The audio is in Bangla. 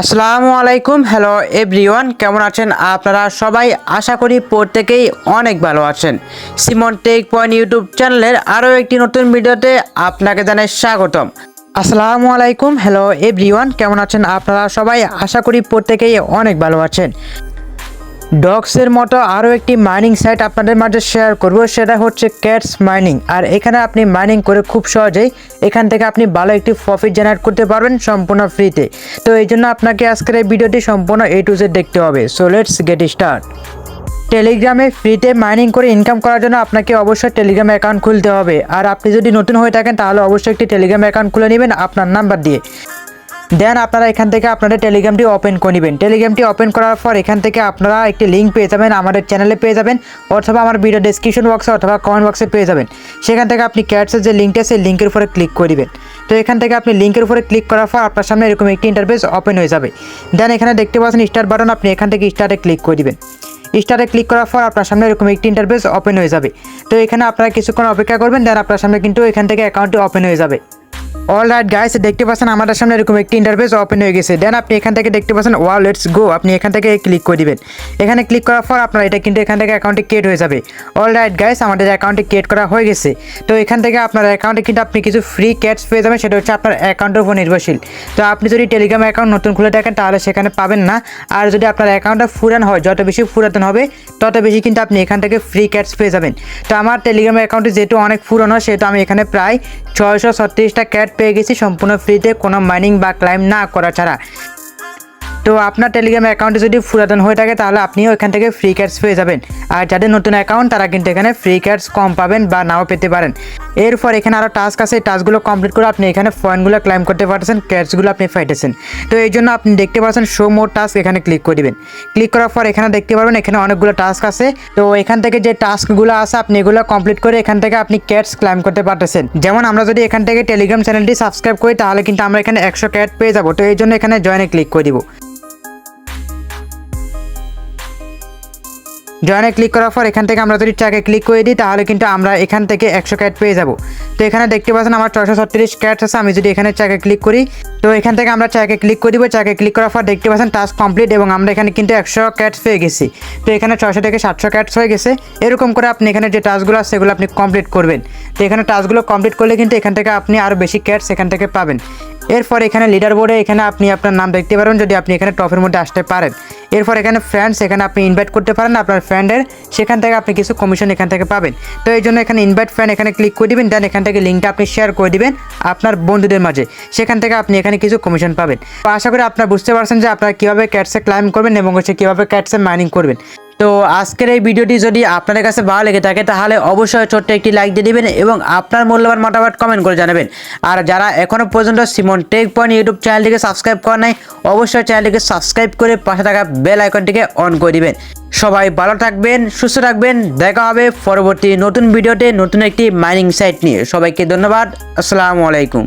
আসসালামু আলাইকুম, হ্যালো এভরিওয়ান, কেমন আছেন আপনারা সবাই? আশা করি প্রত্যেকেই অনেক ভালো আছেন। সিমন টেক পয়েন্ট ইউটিউব চ্যানেলের আরও একটি নতুন ভিডিওতে আপনাকে জানাই স্বাগতম। আসসালামু আলাইকুম, হ্যালো এভরিওয়ান, কেমন আছেন আপনারা সবাই? আশা করি প্রত্যেকেই অনেক ভালো আছেন। ডগসের মতো আরও একটি মাইনিং সাইট আপনাদের মাঝে শেয়ার করব, সেটা হচ্ছে ক্যাটস মাইনিং আর এখানে আপনি মাইনিং করে খুব সহজেই এখান থেকে আপনি ভালো একটি প্রফিট জেনারেট করতে পারবেন সম্পূর্ণ ফ্রিতে তো এই জন্য আপনাকে আজকের এই ভিডিওটি সম্পূর্ণ এ টু জেড দেখতে হবে। সো লেটস গেট স্টার্ট টেলিগ্রামে ফ্রিতে মাইনিং করে ইনকাম করার জন্য আপনাকে অবশ্যই টেলিগ্রাম অ্যাকাউন্ট খুলতে হবে। আর আপনি যদি নতুন হয়ে থাকেন, তাহলে অবশ্যই একটি টেলিগ্রাম অ্যাকাউন্ট খুলে নেবেন আপনার নাম্বার দিয়ে। দেন আপনারা এখান থেকে আপনাদের টেলিগ্রামটি ওপেন করে নেবেন। টেলিগ্রামটি ওপেন করার পর এখান থেকে আপনারা একটি লিঙ্ক পেয়ে যাবেন, আমাদের চ্যানেলে পেয়ে যাবেন, অথবা আমার ভিডিও ডিসক্রিপশন বক্সে অথবা কমেন্ট বক্সে পেয়ে যাবেন। সেখান থেকে আপনি ক্যাটসের যে লিঙ্কটা সেই লিঙ্কের উপরে ক্লিক করে দিবেন। তো এখান থেকে আপনি লিঙ্কের উপরে ক্লিক করার পর আপনার সামনে এরকম একটি ইন্টারফেস ওপেন হয়ে যাবে। দেন এখানে দেখতে পাচ্ছেন স্টার্ট বাটন আপনি এখান থেকে স্টার্টে ক্লিক করে দিবেন। স্টারে ক্লিক করার পর আপনার সামনে এরকম একটি ইন্টারফেস ওপেন হয়ে যাবে। তো এখানে আপনারা কিছুক্ষণ অপেক্ষা করবেন দেন আপনার সামনে কিন্তু এখান থেকে অ্যাকাউন্টটি ওপেন হয়ে যাবে। অল রাইট গাইস দেখতে পাচ্ছেন আমাদের সামনে এরকম একটি ইন্টারফেস ওপেন হয়ে গেছে। দেন আপনি এখান থেকে দেখতে পাচ্ছেন ওয়াল লেটস গো আপনি এখান থেকে ক্লিক করে দিবেন। এখানে ক্লিক করার পর আপনার এটা কিন্তু এখান থেকে অ্যাকাউন্টে ক্রিয়েট হয়ে যাবে। অল রাইট গাইস আমাদের অ্যাকাউন্টে ক্রিয়েট করা হয়ে গেছে। তো এখান থেকে আপনার অ্যাকাউন্টে কিন্তু আপনি কিছু ফ্রি ক্যাটস পেয়ে যাবেন, সেটা হচ্ছে আপনার অ্যাকাউন্টের উপর নির্ভরশীল। তো আপনি যদি টেলিগ্রাম অ্যাকাউন্ট নতুন খুলে থাকেন তাহলে সেখানে পাবেন না। আর যদি আপনার অ্যাকাউন্টটা ফুরান হয়, যত বেশি ফুরাতন হবে, তত বেশি কিন্তু আপনি এখান থেকে ফ্রি ক্যাটস পেয়ে যাবেন। তো আমার টেলিগ্রাম অ্যাকাউন্টে যেহেতু অনেক পুরনো, সেহেতু আমি এখানে প্রায় ছয়শো ছত্রিশটা ক্যাট পেয়ে গেছি সম্পূর্ণ ফ্রিতে কোনো মাইনিং বা ক্লাইম না করা ছাড়া। তো আপনার টেলিগ্রাম অ্যাকাউন্টে যদি পুরাতন হয়ে থাকে, তাহলে আপনিও এখান থেকে ফ্রি ক্যাটস পেয়ে যাবেন। আর যাদের নতুন অ্যাকাউন্ট তারা কিন্তু এখানে ফ্রি ক্যাটস কম পাবেন বা নাও পেতে পারেন। এরপর এখানে আরও টাস্ক আছে। টাস্কগুলো কমপ্লিট করে আপনি এখানে পয়েন্টগুলো ক্লাইম করতে পারতেছেন ক্যাটসগুলো আপনি ফাইটেছেন তো এই জন্য আপনি দেখতে পাচ্ছেন শো মোর টাস্ক এখানে ক্লিক করে দিবেন। ক্লিক করার পর এখানে দেখতে পারবেন, এখানে অনেকগুলো টাস্ক আছে। তো এখান থেকে যে টাস্কগুলো আছে, আপনি এগুলো কমপ্লিট করে এখান থেকে আপনি ক্যাটস ক্লাইম করতে পারতেছেন। যেমন আমরা যদি এখান থেকে টেলিগ্রাম চ্যানেলটি সাবস্ক্রাইব করি, তাহলে কিন্তু আমরা এখানে একশো ক্যাট পেয়ে যাব। তো এই জন্য এখানে জয়েনে ক্লিক করে দিব। জয়েনে ক্লিক করার পর এখান থেকে আমরা যদি ট্র্যাকে ক্লিক করে দিই, তাহলে কিন্তু আমরা এখান থেকে একশো ক্যাট পেয়ে যাব। তো এখানে দেখতে পাচ্ছেন আমার ছয়শো ছত্রিশ ক্যাট আছে, আমি যদি এখানে ট্র্যাকে ক্লিক করি, তো এখান থেকে আমরা ট্র্যাকে ক্লিক করে দিব। ট্র্যাকে ক্লিক করার পর দেখতে পাচ্ছেন টাস্ক কমপ্লিট এবং আমরা এখানে কিন্তু একশো ক্যাটস পেয়ে গেছি। তো এখানে ছশো থেকে সাতশো ক্যাটস হয়ে গেছে। এরকম করে আপনি এখানে যে টাস্কগুলো আছে, সেগুলো আপনি কমপ্লিট করবেন। তো এখানে টাস্কগুলো কমপ্লিট করলে কিন্তু এখান থেকে আপনি আরও বেশি ক্যাটস এখান থেকে পাবেন। এরপর এখানে লিডার বোর্ডে এখানে আপনি আপনার নাম দেখতে পারবেন যদি আপনি এখানে টপের মধ্যে আসতে পারেন। এরপর এখানে ফ্রেন্ডস এখানে আপনি ইনভাইট করতে পারেন, আপনার ফ্রেন্ডের সেখান থেকে আপনি কিছু কমিশন এখান থেকে পাবেন। তো এই জন্য এখানে ইনভাইট ফ্রেন্ড এখানে ক্লিক করে দিবেন দেন এখান থেকে লিঙ্কটা আপনি শেয়ার করে দিবেন আপনার বন্ধুদের মাঝে। সেখান থেকে আপনি এখানে কিছু কমিশন পাবেন। আশা করি আপনার বুঝতে পারছেন যে আপনারা কীভাবে ক্যাটসে ক্লাইম করবেন এবং হচ্ছে কীভাবে ক্যাটসে মাইনিং করবেন। তো আজকের এই ভিডিওটি যদি আপনাদের কাছে ভালো লেগে থাকে, তাহলে অবশ্যই ছোট্ট একটি লাইক দিয়ে দিবেন এবং আপনার মূল্যবান মতামত কমেন্ট করে জানাবেন। আর যারা এখনও পর্যন্ত সিমন টেক পয়েন্ট ইউটিউব চ্যানেলটিকে সাবস্ক্রাইব করেন নাই, অবশ্যই চ্যানেলটিকে সাবস্ক্রাইব করে পাশে থাকা বেল আইকনটিকে অন করে দিবেন। সবাই ভালো থাকবেন, সুস্থ থাকবেন, দেখা হবে পরবর্তী নতুন ভিডিওতে নতুন একটি মাইনিং সাইট নিয়ে। সবাইকে ধন্যবাদ, আসসালামু আলাইকুম।